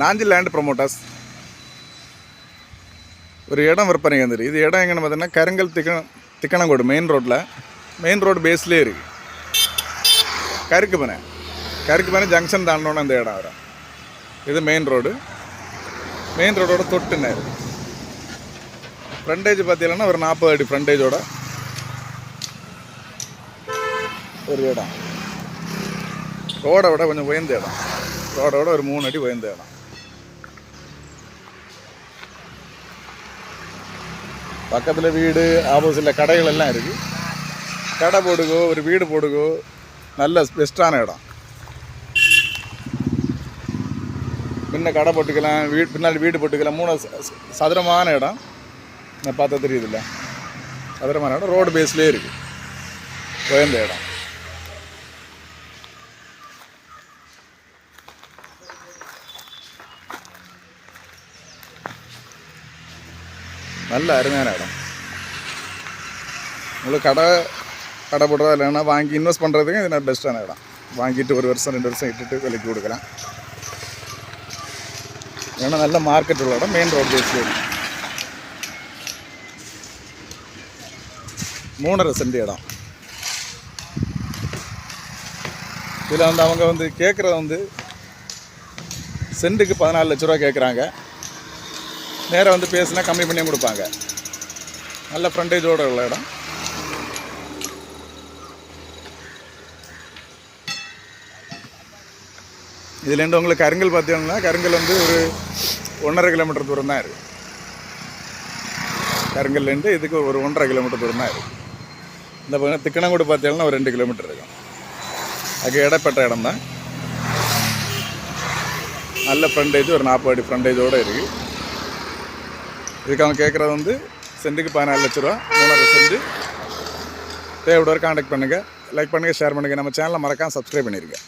Nanji land promoters ஒரு இடம் விற்பனை வந்துருக்கு இது இடம் எங்கன்னு பார்த்தீங்கன்னா கருங்கல் திக்க திக்கணங்கோடு மெயின் ரோட்டில் மெயின் ரோடு பேஸ்லேயே இருக்குது கருக்கு பனை. கருக்கு பனை ஜங்ஷன் தாண்டோன்னு அந்த இடம் வரும். இது மெயின் ரோடு மெயின் ரோடோட தொட்டுன்னு இருக்கு ஃப்ரண்டேஜ் பார்த்தீங்கன்னா ஒரு நாற்பது அடி ஃப்ரண்டேஜோட ஒரு இடம். ரோடை விட கொஞ்சம் உயர்ந்த இடம். ரோடை விட ஒரு மூணு அடி உயர்ந்த இடம். பக்கத்தில் வீடு ஆப்போசிட்டில் கடைகள் எல்லாம் இருக்குது கடை போடுகோ ஒரு வீடு போடுகோ நல்ல பெஸ்ட்டான இடம். முன்ன கடை போட்டுக்கலாம் வீடு பின்னாடி வீடு போட்டுக்கலாம். மூணு சதுரமான இடம். நான் பார்த்தா தெரியுதுல்ல. சதுரமான இடம். ரோடு பேஸ்லேயே இருக்குது உயர்ந்த இடம். நல்ல அருமையான இடம் உங்களுக்கு கடை கடை போடுறதா இல்லைன்னா வாங்கி இன்வெஸ்ட் பண்ணுறதுக்கு இது நான் பெஸ்ட்டான இடம் வாங்கிட்டு ஒரு வருஷம் ரெண்டு வருஷம் இட்டுட்டு விலைக்கு கொடுக்கலாம் ஏன்னா நல்ல மார்க்கெட் உள்ள இடம் மெயின் ரோட் பேஸ்ல மூணரை சென்ட் இடம் இதில் வந்து அவங்க வந்து கேட்குறது வந்து சென்ட்டுக்கு பதினாலு லட்ச ரூபா கேட்குறாங்க நேராக வந்து பேசினா கம்மி பண்ணியும் கொடுப்பாங்க. நல்ல ஃப்ரண்டேஜோடு உள்ள இடம். இதுலேருந்து உங்களுக்கு கருங்கல் பார்த்தீங்கன்னா கருங்கல் வந்து ஒரு ஒன்றரை கிலோமீட்டர் தூரம் தான் இருக்குது கருங்கல்லேருந்து இதுக்கு ஒரு ஒன்றரை கிலோமீட்டர் தூரம் தான் இருக்குது இந்த பக்கம் திக்கணங்கூடு பார்த்தீங்கன்னா ஒரு ரெண்டு கிலோமீட்டர் இருக்கும். அதுக்கு இடப்பட்ட இடம் தான் நல்ல ஃப்ரண்டேஜ் ஒரு நாற்பது அடி ஃப்ரண்டேஜோடு இருக்குது இதுக்கு அவங்க கேட்குறது வந்து சென்ட்டுக்கு பதினாலு லட்ச ரூபா மூணரை சென்ட் தேவையோட காண்டாக்ட் பண்ணுங்கள் லைக் பண்ணுங்கள் ஷேர் பண்ணுங்கள் நம்ம சேனலை மறக்காமல் சப்ஸ்கிரைப் பண்ணிடுங்க